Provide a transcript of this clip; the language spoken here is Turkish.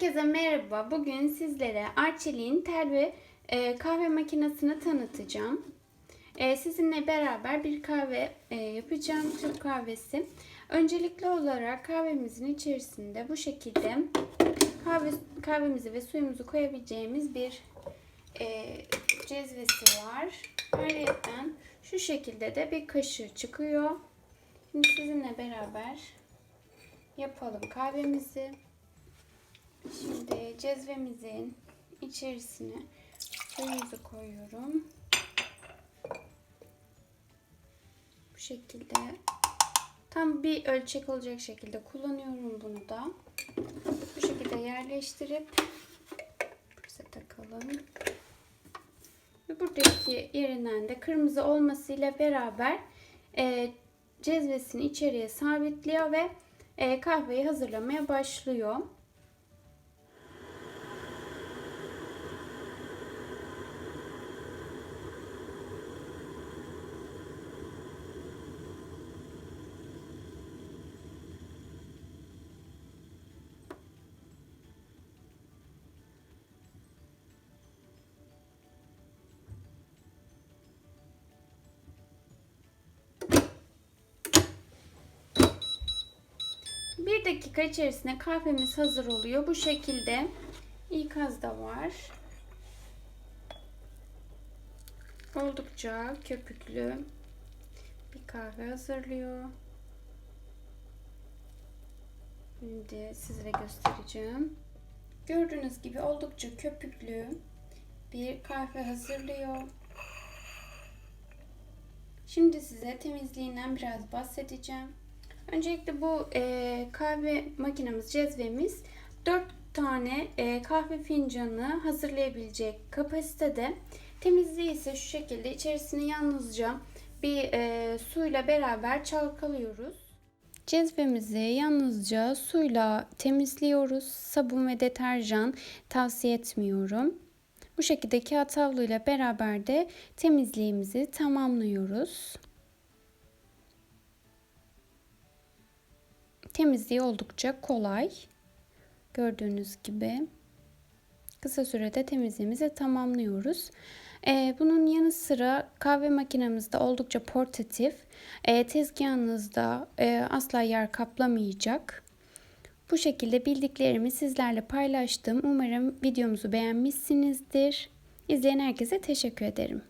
Herkese merhaba. Bugün sizlere Arçelik'in tel ve e, kahve makinesini tanıtacağım. E, sizinle beraber bir kahve e, yapacağım. Türk kahvesi. Öncelikli olarak kahvemizin içerisinde bu şekilde kahve kahvemizi ve suyumuzu koyabileceğimiz bir e, cezvesi var. Ayrıca şu şekilde de bir kaşığı çıkıyor. Şimdi sizinle beraber yapalım kahvemizi. Şimdi cezvemizin içerisine suyumuzu koyuyorum. Bu şekilde tam bir ölçek olacak şekilde kullanıyorum bunu da. Bu şekilde yerleştirip prize takalım. Ve buradaki yerinden de kırmızı olmasıyla beraber e, cezvesini içeriye sabitliyor ve e, kahveyi hazırlamaya başlıyor. Dakika içerisinde kahvemiz hazır oluyor. Bu şekilde ikaz da var. Oldukça köpüklü bir kahve hazırlıyor. Şimdi sizlere göstereceğim. Gördüğünüz gibi oldukça köpüklü bir kahve hazırlıyor. Şimdi size temizliğinden biraz bahsedeceğim. Öncelikle bu e, kahve makinemiz, cezvemiz 4 tane e, kahve fincanı hazırlayabilecek kapasitede. Temizliği ise şu şekilde içerisini yalnızca bir e, suyla beraber çalkalıyoruz. Cezvemizi yalnızca suyla temizliyoruz. Sabun ve deterjan tavsiye etmiyorum. Bu şekilde kağıt havluyla beraber de temizliğimizi tamamlıyoruz. Temizliği oldukça kolay. Gördüğünüz gibi kısa sürede temizliğimizi tamamlıyoruz. Ee, bunun yanı sıra kahve makinemiz de oldukça portatif. Ee, tezgahınızda e, asla yer kaplamayacak. Bu şekilde bildiklerimi sizlerle paylaştım. Umarım videomuzu beğenmişsinizdir. İzleyen herkese teşekkür ederim.